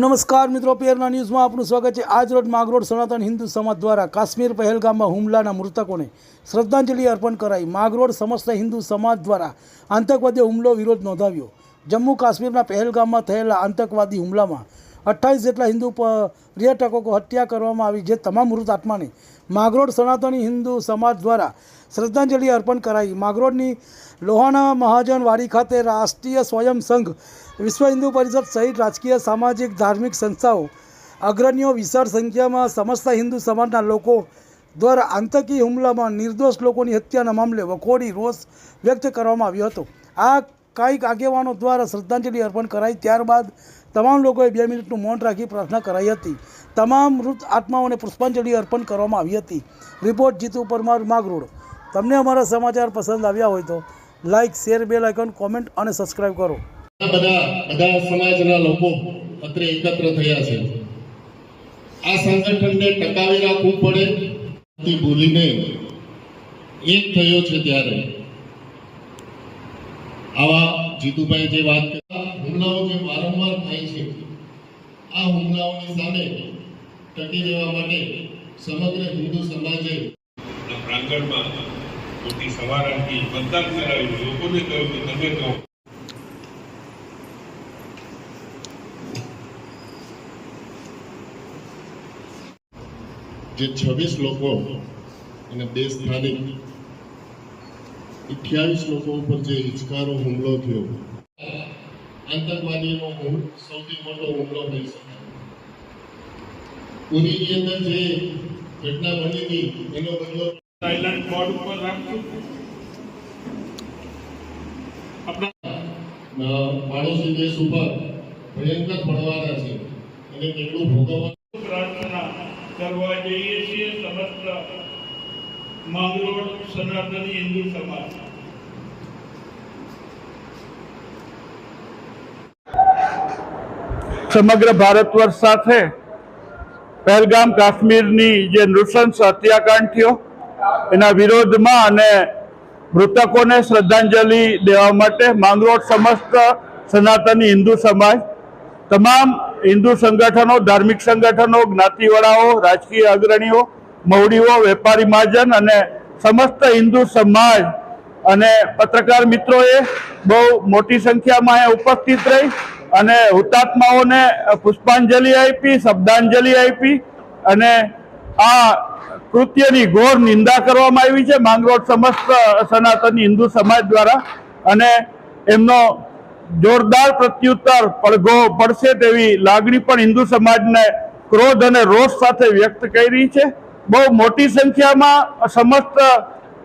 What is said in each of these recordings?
નમસ્કાર મિત્રો પેરના ન્યૂઝમાં આપનું સ્વાગત છે. આજ રોજ માગરોડ સનાતન હિન્દુ સમાજ દ્વારા કાશ્મીર પહેલગામમાં હુમલાના મૃતકોને શ્રદ્ધાંજલિ અર્પણ કરાઈ. માગરોડ સમસ્ત હિન્દુ સમાજ દ્વારા આતંકવાદી હુમલો વિરોધ નોંધાવ્યો. જમ્મુ કાશ્મીરના પહેલગામમાં થયેલા આતંકવાદી હુમલામાં અઠ્ઠાવીસ જેટલા હિન્દુ પર્યટકો હત્યા કરવામાં આવી, જે તમામ મૃત આત્માને માગરોડ સનાતની હિન્દુ સમાજ દ્વારા શ્રદ્ધાંજલિ અર્પણ કરાઈ. માગરોડની લોહાણા મહાજન વાડી ખાતે રાષ્ટ્રીય સ્વયં સંઘ વિશ્વ હિન્દુ પરિષદ સહિત રાજકીય, સામાજિક, ધાર્મિક સંસ્થાઓ અગ્રણીઓ વિશાળ સંખ્યામાં સમસ્ત હિન્દુ સમાજના લોકો દ્વારા આતંકી હુમલામાં નિર્દોષ લોકોની હત્યાના મામલે વખોડી રોષ વ્યક્ત કરવામાં આવ્યો હતો. આ કાંઈક આગેવાનો દ્વારા શ્રદ્ધાંજલિ અર્પણ કરાઈ, ત્યારબાદ તમામ લોકોએ બે મિનિટનું મૌન રાખી પ્રાર્થના કરાઈ હતી. તમામ મૃત આત્માઓને પુષ્પાંજલિ અર્પણ કરવામાં આવી હતી. રિપોર્ટ જીતુ પરમાર માગરોડ તમને અમારા સમાચાર પસંદ આવ્યા હોય તો like share, bell icon, comment અને સબસ્ક્રાઇબ કરો. બધા બધા સમાજના લોકો અત્રે એકત્ર થયા છે. આ સંગઠનને ટકાવી રાખવું પડે ભૂલીને એક થયો છે ત્યારે. આવા જીતુભાઈ જે વાત કરતા, હુમલાઓ જે વારંવાર થાય છે, આ હુમલાઓની સામે ટકી રહેવા માટે સમગ્ર હિન્દુ સમાજે પ્રાંગણમાં મોટી સભા રાખી મતદાન કરાવ્યું લોકોને કહ્યું કે તમે કહો. જે છવ્વીસ લોકો અને બે સ્થાનિક અઠ્યાવીસ લોકો ઉપર જે હિચકારો હુમલો થયો. આતંકવાદીનો સૌથી મોટો હુમલો થઈ શકે પુરીની અંદર જે ઘટના બનેલી એનો બદલો સાયલન્ટ મોડ ઉપર રાખશું આપણા પાડોશી દેશ ઉપર ભયંકર પડવાના છે. અને કેટલું ભોગવવા કરવા જઈએ છીએ સમસ્ત માંગરોળ સનાતની હિન્દુ સમાજ. સમગ્ર ભારત સાથે પહેલગામ કાશ્મીરની જે નૃશંસ હત્યાકાંડ થયો, એના વિરોધમાં અને મૃતકોને શ્રદ્ધાંજલિ દેવા માટે માંગરોળ સમસ્ત સનાતની હિન્દુ સમાજ, તમામ હિન્દુ સંગઠનો, ધાર્મિક સંગઠનો, જ્ઞાતિવાળાઓ, રાજકીય અગ્રણીઓ મવડીઓ વેપારી મહાજન અને સમસ્ત હિન્દુ સમાજ અને પત્રકાર મિત્રોએ બહુ મોટી સંખ્યામાં અહીંયા ઉપસ્થિત રહી અને હુતાત્માઓને પુષ્પાંજલિ આપી, શબ્દાંજલિ આપી અને આ કૃત્યની ઘોર નિંદા કરવામાં આવી છે. માંગરોળ સમસ્ત સનાતન હિન્દુ સમાજ દ્વારા અને એમનો જોરદાર પ્રત્યુત્તર પડઘો પડશે તેવી લાગણી પણ હિન્દુ સમાજને ક્રોધ અને રોષ સાથે વ્યક્ત કરી છે. બહુ મોટી સંખ્યામાં સમસ્ત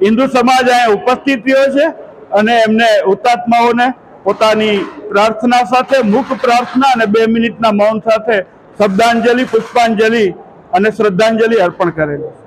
હિન્દુ સમાજ અહીંયા ઉપસ્થિત રહ્યો છે અને એમને હુતાત્માઓને પોતાની પ્રાર્થના સાથે, મુખ પ્રાર્થના અને બે મિનિટના મૌન સાથે શબ્દાંજલિ પુષ્પાંજલિ અને શ્રદ્ધાંજલિ અર્પણ કરેલી છે.